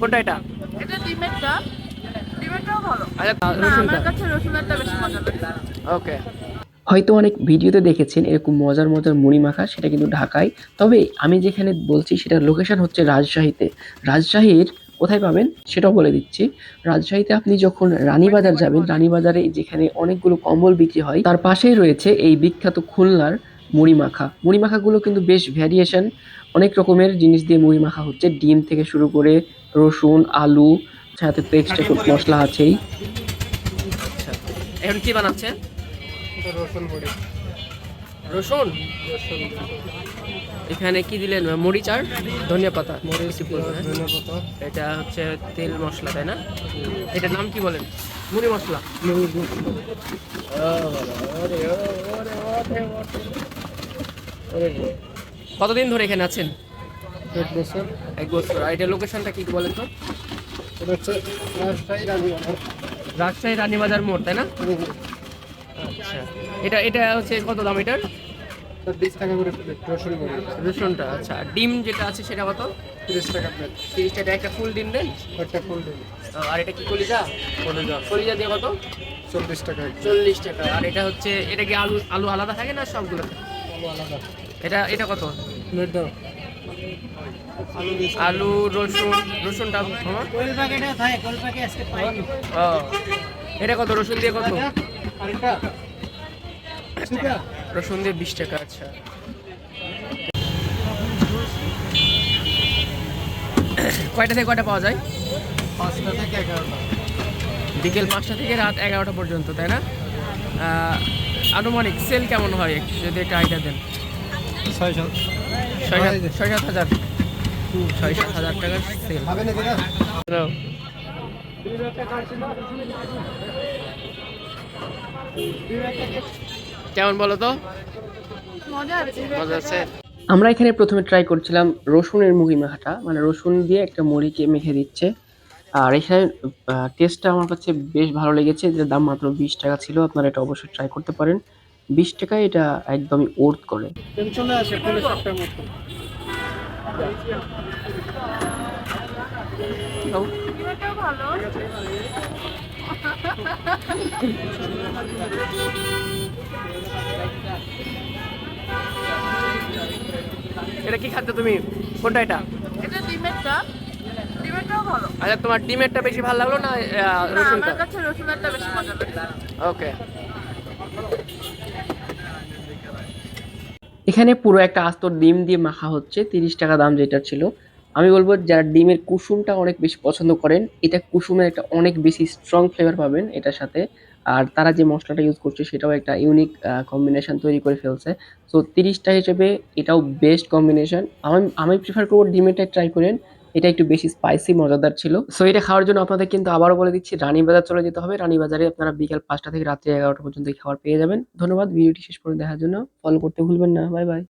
কোনটা এটা? এটা ডিমেরটা। ডিমেরটাও ভালো। আচ্ছা আমার কাছে রসুনেরটা বেশি মজা লাগে ওকে। হয়তো অনেক ভিডিওতে দেখেছেন এরকম মজার মজার মুড়ি মাখা সেটা কিন্তু ঢাকায়। তবে আমি যেখানে বলছি সেটার লোকেশন হচ্ছে রাজশাহীতে। রাজশাহীর কোথায় পাবেন সেটাও বলে দিচ্ছি। রাজশাহীতে আপনি যখন রানীবাজার যাবেন রানীবাজারে যেখানে অনেকগুলো কম্বল বিক্রি হয় তার পাশেই রয়েছে এই বিখ্যাত খুলনার মুড়ি মাখা মুড়ি মাখাগুলো কিন্তু বেশ ভ্যারিয়েশন অনেক রকমের জিনিস দিয়ে মুড়ি মাখা হচ্ছে। ডিম থেকে শুরু করে রসুন আলু সাথে তো এক্সট্রা মশলা আছেই। আচ্ছা। এখন কি বানাচ্ছেন? রসুন মুড়ি রসুন? এখানে কি দিলেন? মরিচ আর ধনিয়া পাতা। মরিচ পাতা। এটা হচ্ছে তেল মশলা তাই না? এটার নাম কি বলেন? মুড়ি মশলা। কতদিন ধরে এখানে আছেন? এক বছর। এক বছর। আর এটা লোকেশনটা কি বলেন তো? হচ্ছে রাজশাহী রানীবাজার। রাজশাহী রানীবাজার মোড় তাই না? আচ্ছা। এটা এটা হচ্ছে কত দাম এটার? বিশ টাকা করে রসুন রসুনটা আচ্ছা। আর ডিম যেটা আছে সেটা কত? তিরিশ টাকা প্লেট তিরিশ টাকা একটা ফুল ডিম দেন? একটা ফুল ডিম। আর এটা কি কলিজা? কলিজা। কলিজা দিয়ে কত? চল্লিশ টাকা। চল্লিশ টাকা। আর এটা হচ্ছে এটা কি আলু আলু আলাদা থাকে না সবগুলো? আলু আলাদা। এটা এটা কত? প্লেট দাও। আলু রসুন রসুনটা আমার কোল প্যাকেটে থাকে কোল প্যাকেট আজকে পাইনি। ও। এটা কত? রসুন দিয়ে কত? রসুন দিয়ে বিশ টাকা আচ্ছা। কয়টা থেকে কয়টা পাওয়া যায়? পাঁচটা থেকে এগারোটা। বিকেল পাঁচটা থেকে রাত এগারোটা পর্যন্ত তাই না? আনুমানিক সেল কেমন হয় যদি একটা আইডিয়া দেন? ছয় সাত ছয় সাত হাজার। ছয় সাত হাজার টাকার সেল। কেমন বলো তো? মজা আছে। আমরা এখানে প্রথমে ট্রাই করছিলাম রসুনের মুড়ি মাখাটা মানে রসুন দিয়ে একটা মুড়িকে মেখে দিচ্ছে। আর এখানে টেস্টটা আমার কাছে বেশ ভালো লেগেছে। যে দাম মাত্র বিশ টাকা ছিল। আপনারা এটা অবশ্যই ট্রাই করতে পারেন। বিশ টাকায় এটা একদমই ওর্থ করে। চলে আসে ভালো। এটা কি খাদ্য তুমি? কোনটা এটা? এটা ডিমেরটা। ডিমেরটাও ভালো। আচ্ছা তোমার ডিমেরটা বেশি ভালো লাগল না আহ, না রসুনটা? আমার কাছে রসুনেরটা বেশি মজা লাগে। ওকে। এখানে পুরো একটা আস্ত ডিম দিয়ে মাখা হচ্ছে তিরিশ টাকা দাম যেটা ছিল। আমি বলব যারা ডিমের কুসুমটা অনেক বেশি পছন্দ করেন, এটা কুসুমের একটা অনেক বেশি স্ট্রং ফ্লেভার পাবেন এটার সাথে। আর তারা যে মশলাটা ইউজ করছে, সেটাও একটা ইউনিক কম্বিনেশন তৈরি করে ফেলছে। সো তিরিশটা হিসেবে এটাও বেস্ট কম্বিনেশন আমি আমি প্রিফার করব ডিমেরটা ট্রাই করেন। এটা একটু বেশি স্পাইসি মজাদার ছিল। সো এটা খাওয়ার জন্য আপনাদের কিন্তু আবারও বলে দিচ্ছি রানীবাজার চলে যেতে হবে। রানীবাজারে আপনারা বিকাল পাঁচটা থেকে রাত্রি এগারোটা পর্যন্ত খাবার পেয়ে যাবেন। ধন্যবাদ, ভিডিওটি শেষ পর্যন্ত দেখার জন্য। ফলো করতে ভুলবেন না। Bye bye